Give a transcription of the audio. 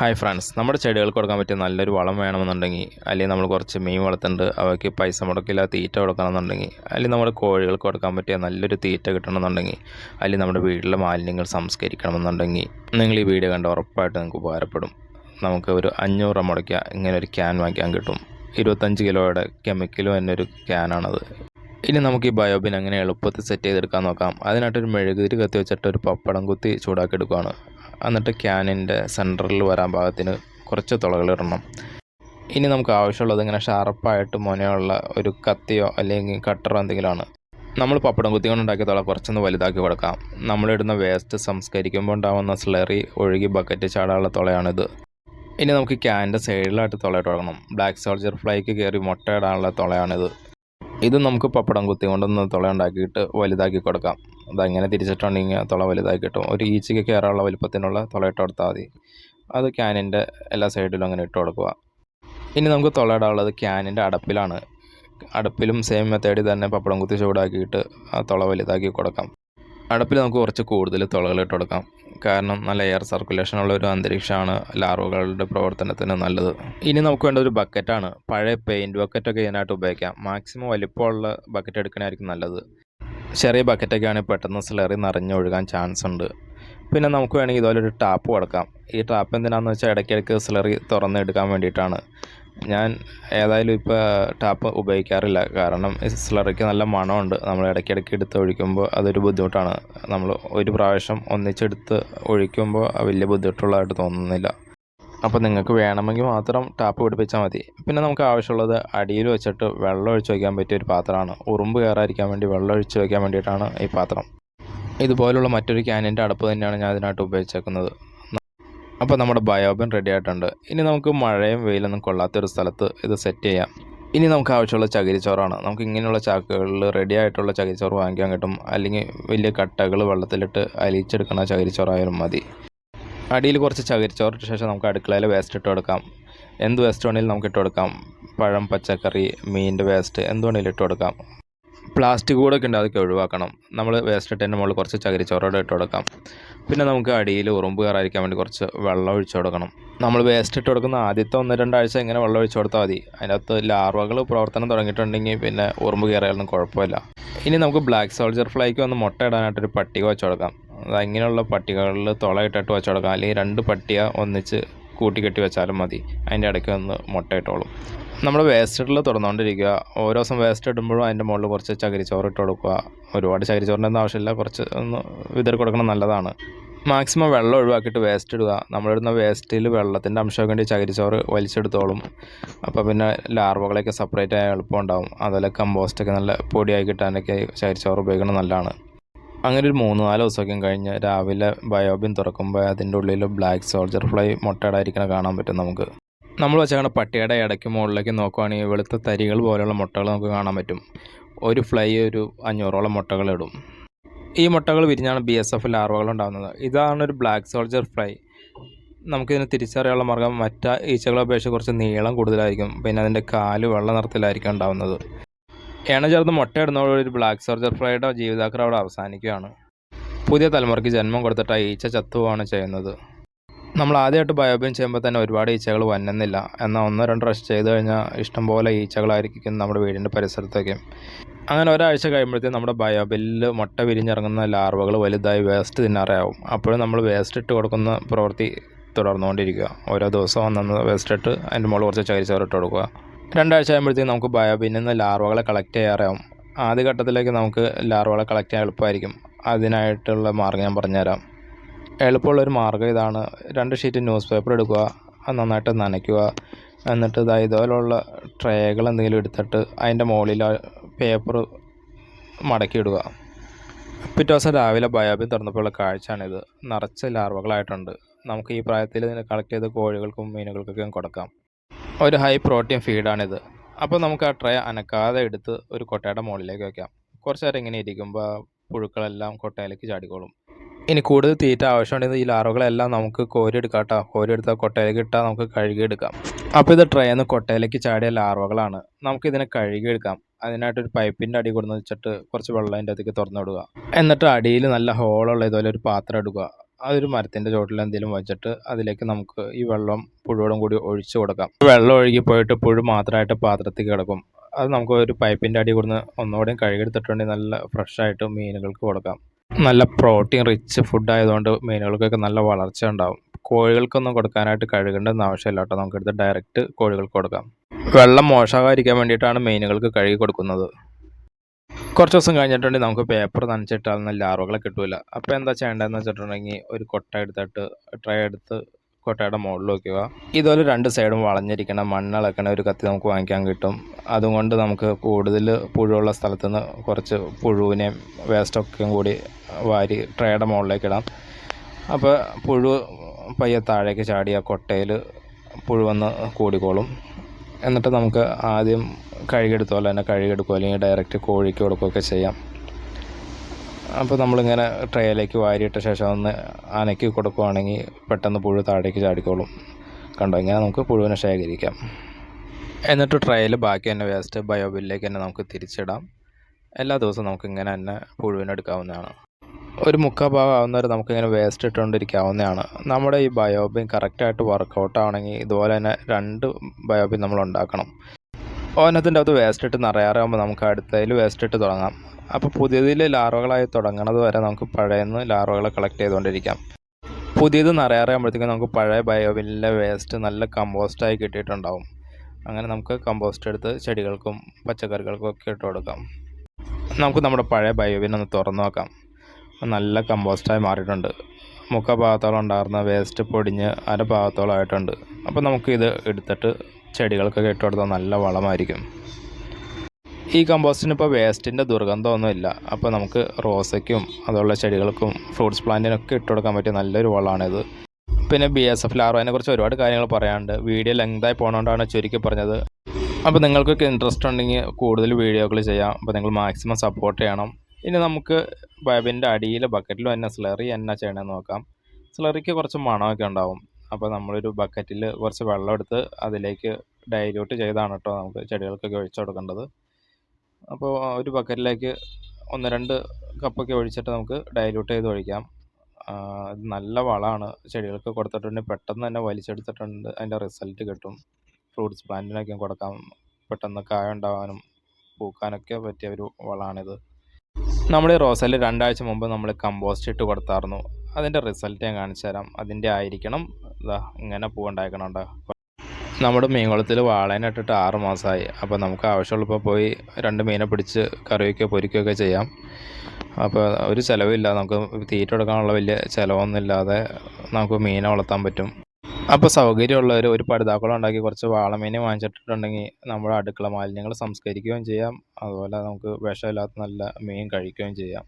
Hi friends നമ്മുടെ ചെടികൾക്ക് കൊടുക്കാൻ പറ്റിയ നല്ലൊരു വളം വേണമെന്നുണ്ടെങ്കിൽ അല്ലെങ്കിൽ നമ്മൾ കുറച്ച് മീൻ വളർത്തുന്നുണ്ട് അവയ്ക്ക് പൈസ മുടക്കില്ല തീറ്റ കൊടുക്കണമെന്നുണ്ടെങ്കിൽ അല്ലെങ്കിൽ നമ്മുടെ കോഴികൾക്ക് കൊടുക്കാൻ പറ്റിയ നല്ലൊരു തീറ്റ കിട്ടണമെന്നുണ്ടെങ്കിൽ അല്ലെങ്കിൽ നമ്മുടെ വീട്ടിലെ മാലിന്യങ്ങൾ സംസ്കരിക്കണമെന്നുണ്ടെങ്കിൽ നിങ്ങൾ ഈ വീഡിയോ കണ്ട് ഉറപ്പായിട്ട് നിങ്ങൾക്ക് ഉപകാരപ്പെടും. നമുക്ക് ഒരു അഞ്ഞൂറ് രൂപ മുടക്കുക ഇങ്ങനെ ഒരു ക്യാൻ വാങ്ങിക്കാൻ കിട്ടും. ഇരുപത്തഞ്ച് കിലോയുടെ കെമിക്കലും എന്നൊരു ക്യാനാണത് ഇനി നമുക്ക് ഈ ബയോബിൻ അങ്ങനെ എളുപ്പത്തിൽ സെറ്റ് ചെയ്തെടുക്കാൻ നോക്കാം. അതിനായിട്ടൊരു മെഴുകുതിരി കത്തി വെച്ചിട്ട് ഒരു പപ്പടം കുത്തി ചൂടാക്കി എടുക്കുകയാണ് എന്നിട്ട് ക്യാനിന്റെ സെന്ററിൽ വരാൻ ഭാഗത്തിന് കുറച്ച് തുളകളിടണം ഇനി നമുക്ക് ആവശ്യമുള്ളത് ഇങ്ങനെ ഷാർപ്പായിട്ട് മുനയുള്ള ഒരു കത്തിയോ അല്ലെങ്കിൽ കട്ടറോ എന്തെങ്കിലുമാണ്. നമ്മൾ പപ്പടം കുത്തി കൊണ്ടുണ്ടാക്കിയ തുള കുറച്ചൊന്ന് വലുതാക്കി കൊടുക്കാം. നമ്മളിടുന്ന വേസ്റ്റ് സംസ്കരിക്കുമ്പോൾ ഉണ്ടാകുന്ന സ്ലറി ഒഴുകി ബക്കറ്റ് ചാടാനുള്ള തുളയാണിത്. ഇനി നമുക്ക് ക്യാന്റെ സൈഡിലായിട്ട് തുളയിട്ട് കൊടുക്കണം. ബ്ലാക്ക് സോൾജർ ഫ്ലൈക്ക് കയറി മുട്ടയിടാനുള്ള തുളയാണിത്. ഇത് നമുക്ക് പപ്പടം കുത്തി കൊണ്ടൊന്ന് തുള ഉണ്ടാക്കിയിട്ട് വലുതാക്കി കൊടുക്കാം. അതങ്ങനെ തിരിച്ചിട്ടുണ്ടെങ്കിൽ തുള വലുതായി കിട്ടും. ഒരു ഈച്ചയ്ക്ക് കയറാനുള്ള വലുപ്പത്തിനുള്ള തുള ഇട്ട് കൊടുത്താൽ മതി. അത് ക്യാനിന്റെ എല്ലാ സൈഡിലും അങ്ങനെ ഇട്ട് കൊടുക്കുക. ഇനി നമുക്ക് തുള ഇടാനുള്ളത് ക്യാനിന്റെ അടപ്പിലാണ്. അടപ്പിലും സെയിം മെത്തേഡിൽ തന്നെ പപ്പടം കുത്തി ചൂടാക്കിയിട്ട് ആ തുള വലുതാക്കി കൊടുക്കാം. അടപ്പിൽ നമുക്ക് കുറച്ച് കൂടുതൽ തുളകൾ ഇട്ട് കൊടുക്കാം. കാരണം നല്ല എയർ സർക്കുലേഷൻ ഉള്ള ഒരു അന്തരീക്ഷമാണ് ലാർവകളുടെ പ്രവർത്തനത്തിന് നല്ലത്. ഇനി നമുക്ക് വേണ്ട ഒരു ബക്കറ്റാണ് പഴയ പെയിന്റ് ബക്കറ്റൊക്കെ ഇതിനായിട്ട് ഉപയോഗിക്കാം. മാക്സിമം വലിപ്പമുള്ള ബക്കറ്റ് എടുക്കണമായിരിക്കും നല്ലത്. ചെറിയ ബക്കറ്റൊക്കെ ആണെങ്കിൽ പെട്ടെന്ന് സ്ലറി നിറഞ്ഞൊഴുകാൻ ചാൻസ് ഉണ്ട്. പിന്നെ നമുക്ക് വേണമെങ്കിൽ ഇതുപോലെ ഒരു ടാപ്പ് കൊടുക്കാം. ഈ ടാപ്പ് എന്തിനാണെന്ന് വെച്ചാൽ ഇടയ്ക്കിടയ്ക്ക് സ്ലറി തുറന്നെടുക്കാൻ വേണ്ടിയിട്ടാണ്. ഞാൻ ഏതായാലും ഇപ്പോൾ ടാപ്പ് ഉപയോഗിക്കാറില്ല. കാരണം സ്ലറിക്ക് നല്ല മണമുണ്ട്. നമ്മൾ ഇടയ്ക്കിടയ്ക്ക് എടുത്ത് ഒഴിക്കുമ്പോൾ അതൊരു ബുദ്ധിമുട്ടാണ്. നമ്മൾ ഒരു പ്രാവശ്യം ഒന്നിച്ചെടുത്ത് ഒഴിക്കുമ്പോൾ വലിയ ബുദ്ധിമുട്ടുള്ളതായിട്ട് തോന്നുന്നില്ല. അപ്പോൾ നിങ്ങൾക്ക് വേണമെങ്കിൽ മാത്രം ടാപ്പ് പിടിപ്പിച്ചാൽ മതി. പിന്നെ നമുക്ക് ആവശ്യമുള്ളത് അടിയിൽ വെച്ചിട്ട് വെള്ളം ഒഴിച്ച് വയ്ക്കാൻ പറ്റിയ ഒരു പാത്രമാണ്. ഉറുമ്പ് കയറാതിരിക്കാൻ വേണ്ടി വെള്ളം ഒഴിച്ച് വയ്ക്കാൻ വേണ്ടിയിട്ടാണ് ഈ പാത്രം. ഇതുപോലുള്ള മറ്റൊരു ക്യാനിന്റെ അടപ്പ് തന്നെയാണ് ഞാൻ ഇതിനായിട്ട് ഉപയോഗിച്ചേക്കുന്നത്. അപ്പോൾ നമ്മുടെ ബയോബൻ റെഡി ആയിട്ടുണ്ട്. ഇനി നമുക്ക് മഴയും വെയിലൊന്നും കൊള്ളാത്തൊരു സ്ഥലത്ത് ഇത് സെറ്റ് ചെയ്യാം. ഇനി നമുക്ക് ആവശ്യമുള്ള ചകിരിച്ചോറാണ്. നമുക്ക് ഇങ്ങനെയുള്ള ചാക്കുകളിൽ റെഡി ആയിട്ടുള്ള ചകിരിച്ചോറ് വാങ്ങിക്കാൻ കിട്ടും. അല്ലെങ്കിൽ വലിയ കട്ടകൾ വെള്ളത്തിലിട്ട് അലിയിച്ചെടുക്കുന്ന ചകിരിച്ചോറായാലും മതി. അടിയിൽ കുറച്ച് ചകിരിച്ചോറിന് ശേഷം നമുക്ക് അടുക്കളയിൽ വേസ്റ്റ് ഇട്ട് കൊടുക്കാം. എന്ത് വേസ്റ്റ് വേണമെങ്കിലും നമുക്ക് ഇട്ട് കൊടുക്കാം. പഴം പച്ചക്കറി മീനിന്റെ വേസ്റ്റ് എന്ത് വേണമെങ്കിലും ഇട്ട് കൊടുക്കാം. പ്ലാസ്റ്റിക് കൂടൊക്കെ ഉണ്ട് അതൊക്കെ ഒഴിവാക്കണം. നമ്മൾ വേസ്റ്റ് ഇട്ടതിന്റെ മുകളിൽ കുറച്ച് ചകിരിച്ചോറോടെ ഇട്ട് കൊടുക്കാം. പിന്നെ നമുക്ക് അടിയിൽ ഉറുമ്പ് കയറാതിരിക്കാൻ വേണ്ടി കുറച്ച് വെള്ളം ഒഴിച്ചു കൊടുക്കണം. നമ്മൾ വേസ്റ്റ് ഇട്ട് കൊടുക്കുന്ന ആദ്യത്തെ ഒന്ന് രണ്ടാഴ്ച ഇങ്ങനെ വെള്ളം ഒഴിച്ചു കൊടുത്താൽ മതി. അതിനകത്ത് ലാർവകൾ പ്രവർത്തനം തുടങ്ങിയിട്ടുണ്ടെങ്കിൽ പിന്നെ ഉറുമ്പ് കയറിയാലൊന്നും കുഴപ്പമില്ല. ഇനി നമുക്ക് ബ്ലാക്ക് സോൾജർ ഫ്ലൈക്ക് ഒന്ന് മുട്ട ഇടാനായിട്ടൊരു പട്ടിക വെച്ച് കൊടുക്കാം. അത് അങ്ങനെയുള്ള പട്ടികകളിൽ തുളയിട്ടിട്ട് വെച്ചു കൊടുക്കാം. അല്ലെങ്കിൽ രണ്ട് പട്ടിക ഒന്നിച്ച് കൂട്ടിക്കെട്ടി വെച്ചാലും മതി. അതിന്റെ ഇടയ്ക്ക് ഒന്ന് മുട്ട ഇട്ടോളും. നമ്മൾ വേസ്റ്റിൽ തുറന്നുകൊണ്ടിരിക്കുക ഓരോ ദിവസം വേസ്റ്റ് ഇടുമ്പോഴും അതിന്റെ മുകളിൽ കുറച്ച് ചകിരിച്ചോറ് ഇട്ട് കൊടുക്കുക. ഒരുപാട് ചകിരിച്ചോറിന്റെ ആവശ്യമില്ല. കുറച്ച് ഒന്ന് വിതറി കൊടുക്കണം നല്ലതാണ്. മാക്സിമം വെള്ളം ഒഴിവാക്കിയിട്ട് വേസ്റ്റ് ഇടുക. നമ്മളിടുന്ന വേസ്റ്റിൽ വെള്ളത്തിന്റെ അംശം വേണ്ടി ചകിരിച്ചോറ് വലിച്ചെടുത്തോളും. അപ്പോൾ പിന്നെ ലാർവകളെയൊക്കെ സെപ്പറേറ്റ് ആയാൽ എളുപ്പം ഉണ്ടാവും. അതുപോലെ കമ്പോസ്റ്റൊക്കെ നല്ല പൊടിയായി കിട്ടാനൊക്കെ ചകിരിച്ചോറ് ഉപയോഗിക്കണം നല്ലതാണ്. അങ്ങനെ ഒരു മൂന്ന് നാല് ദിവസമൊക്കെ കഴിഞ്ഞ് രാവിലെ ബയോബിൻ തുറക്കുമ്പോൾ അതിന്റെ ഉള്ളിൽ ബ്ലാക്ക് സോൾജർ ഫ്ലൈ മുട്ടയിടാതിരിക്കണ കാണാൻ പറ്റും നമുക്ക്. നമ്മൾ വെച്ചാൽ പട്ടിയുടെ ഇടയ്ക്ക് മുകളിലേക്ക് നോക്കുവാണെങ്കിൽ വെളുത്ത തരികൾ പോലെയുള്ള മുട്ടകൾ നമുക്ക് കാണാൻ പറ്റും. ഒരു ഫ്ലൈ ഒരു അഞ്ഞൂറോളം മുട്ടകൾ ഇടും. ഈ മുട്ടകൾ വിരിഞ്ഞാണ് ബി എസ് എഫ് ലാർവകൾ ഉണ്ടാകുന്നത് ഇതാണ് ഒരു ബ്ലാക്ക് സോൾജർ ഫ്ലൈ. നമുക്കിതിനെ തിരിച്ചറിയാനുള്ള മാർഗം മറ്റ ഈച്ചകളെ അപേക്ഷിച്ച് കുറച്ച് നീളം കൂടുതലായിരിക്കും. പിന്നെ അതിന്റെ കാൽ വെള്ള നിറത്തിലായിരിക്കും ഉണ്ടാകുന്നത് എണ്ണ ചേർത്ത് മുട്ടയിടുന്നതോടെ ഒരു ബ്ലാക്ക് സർജർ ഫ്രൈയുടെ ജീവിതാക്രം അവിടെ അവസാനിക്കുകയാണ്. പുതിയ തലമുറയ്ക്ക് ജന്മം കൊടുത്തിട്ട് ആ ഈച്ച ചത്തുവാണ് ചെയ്യുന്നത്. നമ്മൾ ആദ്യമായിട്ട് ബയോബിൻ ചെയ്യുമ്പോൾ തന്നെ ഒരുപാട് ഈച്ചകൾ വന്നുന്നില്ല. എന്നാൽ ഒന്നോ രണ്ടോ റഷ് ചെയ്ത് കഴിഞ്ഞാൽ ഇഷ്ടംപോലെ ഈച്ചകളായിരിക്കും നമ്മുടെ വീടിന്റെ പരിസരത്തൊക്കെ. അങ്ങനെ ഒരാഴ്ച കഴിയുമ്പോഴത്തേക്കും നമ്മുടെ ബയോബില്ലിൽ മുട്ട വിരിഞ്ഞിറങ്ങുന്ന ലാർവകൾ വലുതായി വേസ്റ്റ് തിന്നാറിയാവും. അപ്പോഴും നമ്മൾ വേസ്റ്റ് ഇട്ട് കൊടുക്കുന്ന പ്രവൃത്തി തുടർന്നുകൊണ്ടിരിക്കുക. ഓരോ ദിവസവും അന്നന്ന് വേസ്റ്റ് ഇട്ട് അതിന്റെ മുകളിൽ കുറച്ച് ചകിരിച്ചവരിട്ട് ഇട്ട് കൊടുക്കുക. രണ്ടാഴ്ച ആകുമ്പോഴത്തേക്ക് നമുക്ക് ബയോബിന്നിൽ നിന്ന് ലാർവകളെ കളക്ട് ചെയ്യാറാവും. ആദ്യ ഘട്ടത്തിലേക്ക് നമുക്ക് ലാർവകളെ കളക്ട് ചെയ്യാൻ എളുപ്പമായിരിക്കും. അതിനായിട്ടുള്ള മാർഗം ഞാൻ പറഞ്ഞുതരാം. എളുപ്പമുള്ളൊരു മാർഗം ഇതാണ് രണ്ട് ഷീറ്റ് ന്യൂസ് പേപ്പർ എടുക്കുക അത് നന്നായിട്ട് നനയ്ക്കുക. എന്നിട്ട് ഇതാ ഇതുപോലുള്ള ട്രേകൾ എന്തെങ്കിലും എടുത്തിട്ട് അതിന്റെ മുകളിൽ പേപ്പർ മടക്കിയിടുക പിറ്റേ ദിവസം രാവിലെ ബയോബിൻ തുറന്നപ്പോഴുള്ള കാഴ്ചയാണിത്. നിറച്ച് ലാർവകളായിട്ടുണ്ട്. നമുക്ക് ഈ പ്രായത്തിൽ കളക്ട് ചെയ്ത് കോഴികൾക്കും മീനുകൾക്കൊക്കെ കൊടുക്കാം. ഒരു ഹൈ പ്രോട്ടീൻ ഫീഡാണിത് അപ്പോൾ നമുക്ക് ആ ട്രേ അനക്കാതെ എടുത്ത് ഒരു കൊട്ടയുടെ മുകളിലേക്ക് വയ്ക്കാം കുറച്ച് നേരം ഇങ്ങനെ ഇരിക്കുമ്പോൾ പുഴുക്കളെല്ലാം കൊട്ടയിലേക്ക് ചാടിക്കോളും. ഇനി കൂടുതൽ തീറ്റ ആവശ്യമുണ്ടെങ്കിൽ ഈ ലാറുകളെല്ലാം നമുക്ക് കോരിയെടുക്കാം കേട്ടോ കോരിയെടുത്താൽ കൊട്ടയിലേക്ക് ഇട്ടാൽ നമുക്ക് കഴുകിയെടുക്കാം അപ്പോൾ ഇത് ട്രേന്ന് കൊട്ടയിലേക്ക് ചാടിയ ലാർവകളാണ്. നമുക്ക് ഇതിനെ കഴുകിയെടുക്കാം അതിനായിട്ടൊരു പൈപ്പിന്റെ അടി കൊടുന്ന് വെച്ചിട്ട് കുറച്ച് വെള്ളം അതിന്റെ അകത്തേക്ക് തുറന്നു വിടുക എന്നിട്ട് അടിയിൽ നല്ല ഹോളുള്ള ഇതുപോലെ ഒരു പാത്രം എടുക്കുക അതൊരു മരത്തിന്റെ ചോട്ടിൽ എന്തെങ്കിലും വെച്ചിട്ട് അതിലേക്ക് നമുക്ക് ഈ വെള്ളം പുഴുവോടും കൂടി ഒഴിച്ചു കൊടുക്കാം. വെള്ളം ഒഴുകി പോയിട്ട് പുഴു മാത്രമായിട്ട് പാത്രത്തിൽ കിടക്കും. അത് നമുക്ക് ഒരു പൈപ്പിന്റെ അടി കൊടുന്ന് ഒന്നുകൂടെയും കഴുകിയെടുത്തിട്ടുണ്ടെങ്കിൽ നല്ല ഫ്രഷായിട്ട് മീനുകൾക്ക് കൊടുക്കാം. നല്ല പ്രോട്ടീൻ റിച്ച് ഫുഡ് ആയതുകൊണ്ട് മീനുകൾക്കൊക്കെ നല്ല വളർച്ച ഉണ്ടാവും. കോഴികൾക്കൊന്നും കൊടുക്കാനായിട്ട് കഴുകേണ്ടെന്ന് ആവശ്യമില്ല കേട്ടോ. നമുക്കെടുത്ത് ഡയറക്റ്റ് കോഴികൾക്ക് കൊടുക്കാം. വെള്ളം മോശമാകാതിരിക്കാൻ വേണ്ടിയിട്ടാണ് മീനുകൾക്ക് കഴുകി കൊടുക്കുന്നത്. കുറച്ച് ദിവസം കഴിഞ്ഞിട്ടുണ്ടെങ്കിൽ നമുക്ക് പേപ്പർ നനച്ചിട്ടാൽ നല്ല ആറുകളെ കിട്ടൂല. അപ്പോൾ എന്താ ചെയ്യേണ്ടതെന്ന് വെച്ചിട്ടുണ്ടെങ്കിൽ ഒരു കൊട്ട എടുത്തിട്ട് ട്രൈ എടുത്ത് കൊട്ടയുടെ മുകളിൽ വയ്ക്കുക ഇതുപോലെ രണ്ട് സൈഡും വളഞ്ഞിരിക്കണം. മണ്ണിളക്കണ ഒരു കത്തി നമുക്ക് വാങ്ങിക്കാൻ കിട്ടും. അതുകൊണ്ട് നമുക്ക് കൂടുതൽ പുഴുവുള്ള സ്ഥലത്ത് നിന്ന് കുറച്ച് പുഴുവിനെയും വേസ്റ്റൊക്കെയും കൂടി വാരി ട്രേയുടെ മുകളിലേക്ക് ഇടാം. അപ്പോൾ പുഴു പയ്യെ താഴേക്ക് ചാടി ആ കൊട്ടയിൽ പുഴുവന്ന് കൂടിക്കോളും. എന്നിട്ട് നമുക്ക് ആദ്യം കഴുകിയെടുത്ത പോലെ തന്നെ അല്ലെങ്കിൽ ഡയറക്റ്റ് കോഴിക്ക് കൊടുക്കുകയൊക്കെ ചെയ്യാം. അപ്പോൾ നമ്മളിങ്ങനെ ട്രേയിലേക്ക് വാരിയിട്ട ശേഷം ഒന്ന് അനക്കി കൊടുക്കുകയാണെങ്കിൽ പെട്ടെന്ന് പുഴു താഴേക്ക് ചാടിക്കോളും. കണ്ടോ? ഇങ്ങനെ നമുക്ക് പുഴുവിനെ ശേഖരിക്കാം. എന്നിട്ട് ട്രയൽ ബാക്കി തന്നെ വേസ്റ്റ് ബയോബില്ലിലേക്ക് തന്നെ നമുക്ക് തിരിച്ചിടാം. എല്ലാ ദിവസവും നമുക്ക് ഇങ്ങനെ തന്നെ പുഴുവിനെ എടുക്കാവുന്നതാണ്. ഒരു മുക്കാൽ ഭാഗം ആവുന്നവരെ നമുക്കിങ്ങനെ വേസ്റ്റ് ഇട്ടുകൊണ്ടിരിക്കാവുന്നതാണ്. നമ്മുടെ ഈ ബയോബിൻ കറക്റ്റായിട്ട് വർക്കൗട്ട് ആണെങ്കിൽ ഇതുപോലെ തന്നെ രണ്ട് ബയോബിൻ നമ്മൾ ഉണ്ടാക്കണം. ഓനത്തിന്റെ അകത്ത് വേസ്റ്റ് ഇട്ട് നിറയാറാകുമ്പോൾ നമുക്ക് അടുത്തതിൽ വേസ്റ്റ് ഇട്ട് തുടങ്ങാം. അപ്പോൾ പുതിയതിൽ ലാർവകളായി തുടങ്ങണത് വരെ നമുക്ക് പഴയന്ന് ലാർവകളെ കളക്ട് ചെയ്തുകൊണ്ടിരിക്കാം പുതിയത് നിറയാറാകുമ്പോഴത്തേക്കും നമുക്ക് പഴയ ബയോബിനിലെ വേസ്റ്റ് നല്ല കമ്പോസ്റ്റായി കിട്ടിയിട്ടുണ്ടാവും. അങ്ങനെ നമുക്ക് കമ്പോസ്റ്റ് എടുത്ത് ചെടികൾക്കും പച്ചക്കറികൾക്കും ഒക്കെ ഇട്ട് കൊടുക്കാം. നമുക്ക് നമ്മുടെ പഴയ ബയോബിൻ ഒന്ന് തുറന്നു നോക്കാം. നല്ല കമ്പോസ്റ്റായി മാറിയിട്ടുണ്ട്. മുക്ക ഭാഗത്തോളം ഉണ്ടായിരുന്ന വേസ്റ്റ് പൊടിഞ്ഞ് അര ഭാഗത്തോളം ആയിട്ടുണ്ട്. അപ്പോൾ നമുക്കിത് എടുത്തിട്ട് ചെടികൾക്കൊക്കെ ഇട്ട് കൊടുത്താൽ നല്ല വളമായിരിക്കും. ഈ കമ്പോസ്റ്റിന് ഇപ്പോൾ വേസ്റ്റിന്റെ ദുർഗന്ധമൊന്നുമില്ല. അപ്പോൾ നമുക്ക് റോസയ്ക്കും അതുള്ള ചെടികൾക്കും ഫ്രൂട്ട്സ് പ്ലാന്റിനൊക്കെ ഇട്ട് കൊടുക്കാൻ പറ്റിയ നല്ലൊരു വളമാണിത്. പിന്നെ ബി എസ് എഫ് ലാർവനെ കുറിച്ച് ഒരുപാട് കാര്യങ്ങൾ പറയാനുണ്ട്. വീഡിയോ ലെങ്തായി പോകണോണ്ടാണ് ചുരുക്കി പറഞ്ഞത്. അപ്പോൾ നിങ്ങൾക്കൊക്കെ ഇൻട്രസ്റ്റ് ഉണ്ടെങ്കിൽ കൂടുതൽ വീഡിയോകൾ ചെയ്യാം. അപ്പോൾ നിങ്ങൾ മാക്സിമം സപ്പോർട്ട് ചെയ്യണം. ഇനി നമുക്ക് ബൈബിന്റെ അടിയിലെ ബക്കറ്റിൽ തന്നെ സ്ലറി എന്നാ ചെയ്യണമെന്ന് നോക്കാം. സ്ലറിക്ക് കുറച്ച് മണമൊക്കെ ഉണ്ടാവും. അപ്പോൾ നമ്മളൊരു ബക്കറ്റിൽ കുറച്ച് വെള്ളം എടുത്ത് അതിലേക്ക് ഡൈല്യൂട്ട് ചെയ്താണ് കേട്ടോ നമുക്ക് ചെടികൾക്കൊക്കെ ഒഴിച്ചു കൊടുക്കേണ്ടത്. അപ്പോൾ ഒരു ബക്കറ്റിലേക്ക് ഒന്ന് രണ്ട് കപ്പൊക്കെ ഒഴിച്ചിട്ട് നമുക്ക് ഡൈല്യൂട്ട് ചെയ്ത് ഒഴിക്കാം. നല്ല വളമാണ്. ചെടികൾക്ക് കൊടുത്തിട്ടുണ്ടെങ്കിൽ പെട്ടെന്ന് തന്നെ വലിച്ചെടുത്തിട്ടുണ്ട്. അതിന്റെ റിസൾട്ട് കിട്ടും. ഫ്രൂട്ട്സ് പ്ലാന്റിനൊക്കെ കൊടുക്കാം. പെട്ടെന്ന് കായ ഉണ്ടാകാനും പൂക്കാനൊക്കെ പറ്റിയ ഒരു വളമാണിത് നമ്മൾ ഈ റോസയിൽ രണ്ടാഴ്ച മുമ്പ് നമ്മൾ കമ്പോസ്റ്റ് ഇട്ട് കൊടുത്തായിരുന്നു അതിന്റെ റിസൾട്ട് ഞാൻ കാണിച്ചു തരാം അതിന്റെ ആയിരിക്കണം. ഇതാ ഇങ്ങനെ പൂവുണ്ടായിക്കണുണ്ട്? നമ്മുടെ മീൻകുളത്തിൽ വാളേനെ ഇട്ടിട്ട് ആറ് മാസമായി അപ്പോൾ നമുക്ക് ആവശ്യമുള്ളപ്പോൾ പോയി രണ്ട് മീനെ പിടിച്ച് കറി വയ്ക്കുകയോ പൊരിക്കുകയൊക്കെ ചെയ്യാം. അപ്പോൾ ഒരു ചിലവില്ല. നമുക്ക് തീറ്റ കൊടുക്കാനുള്ള വലിയ ചിലവൊന്നുമില്ലാതെ നമുക്ക് മീനെ വളർത്താൻ പറ്റും. അപ്പോൾ സൗകര്യമുള്ളവർ ഒരു പടുതാക്കുളം ഉണ്ടാക്കി കുറച്ച് വാളമീനെ വാങ്ങിച്ചിട്ടുണ്ടെങ്കിൽ നമ്മുടെ അടുക്കള മാലിന്യങ്ങൾ സംസ്കരിക്കുകയും ചെയ്യാം. അതുപോലെ നമുക്ക് വിഷമില്ലാത്ത നല്ല മീൻ കഴിക്കുകയും ചെയ്യാം.